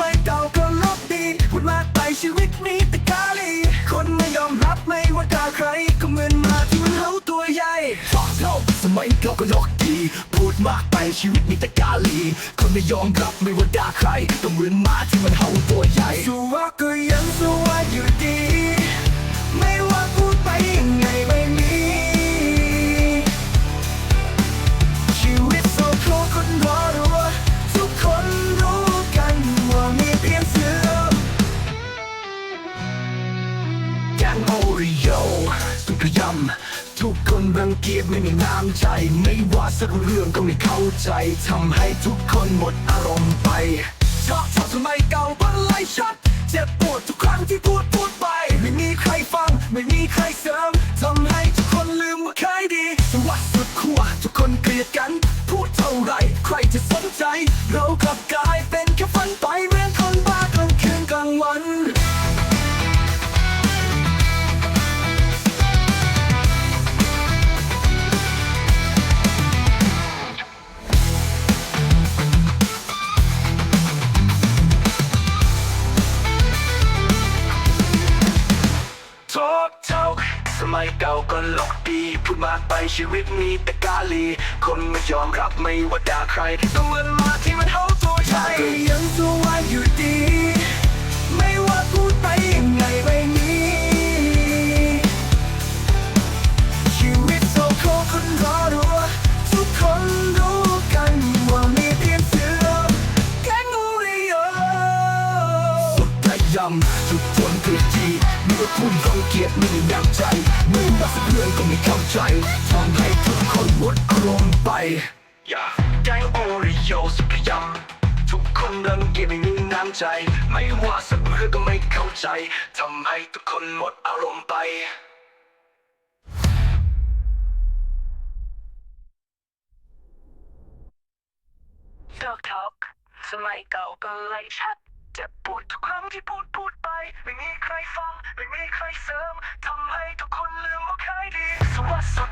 ไม่เก่าก็ลบดีพูดมากไปชีวิตนี้แต่กาลีคนไม่ยอมรับไม่ว่าด่าใคร ก็เหมือนมาที่มันเฮาตัวใหญ่ฟอกเท่าสมัยเก่าก็ลบดี พูดมากไปชีวิตนี้แต่กาลี คนไม่ยอมรับไม่ว่าด่าใคร ก็เหมือนมาที่มันเฮาตัวใหญ่สู้ว่าก็ยังสู้ว่าอยู่ดีำ ทุกคนรังเกียจไม่มีน้ำใจ ไม่ว่าสักเรื่องก็ไม่เข้าใจทำให้ทุกคนหมดอารมณ์ไปชอบชอบสมัยเก่าบันไลชัด เจ็บปวดทุกครั้งที่พูดพูดไป ไม่มีใครฟัง ไม่มีใครเสริมทำให้ทุกคนลืมว่าเคยดีสวัสดสุดขั้วทุกคนเกลียดกัน พูดเท่าไร ใครจะสนใจ เรากลับกลายเป็นแค่ฝันไป ทบเท่าสมัยเก่าก็หลอกดี พูดมากไปชีวิตมีแต่กาลี คนไม่ยอมรับไม่ว่าด่าใครต้องเงินมาที่มันเท่าตัวใช่ก็ยังสู้ว่าอยู่ดี ไม่ว่าพูดไปยังไงไม่มีชีวิตโซโคคนรอรัวทุกคนรู้กันว่ามีเพียงเสือแกงงูริโอสุดพยายามสุด เพื่อทีมีแต่พูดรังเกียจไม่มีน้ำใจไม่ว่าสักเรื่องก็ไม่เข้าใจทำให้ทุกคนหมดอารมณ์ไปอย่าแกงโอริโอสุดพยายามทุกคนรังเกียจไม่มีน้ำใจ ไม่ว่าสักเรื่องก็ไม่เข้าใจทำให้ทุกคนหมดอารมณ์ไปดอกทอกสมัยเก่าก็ไล่ชัดเจ็บปวดทุกครั้งที่พูดพูด ไม่มีใครฟัง ไม่มีใครเสริมทำให้ทุกคนลืมว่าใครดีสวัสดิ์สุด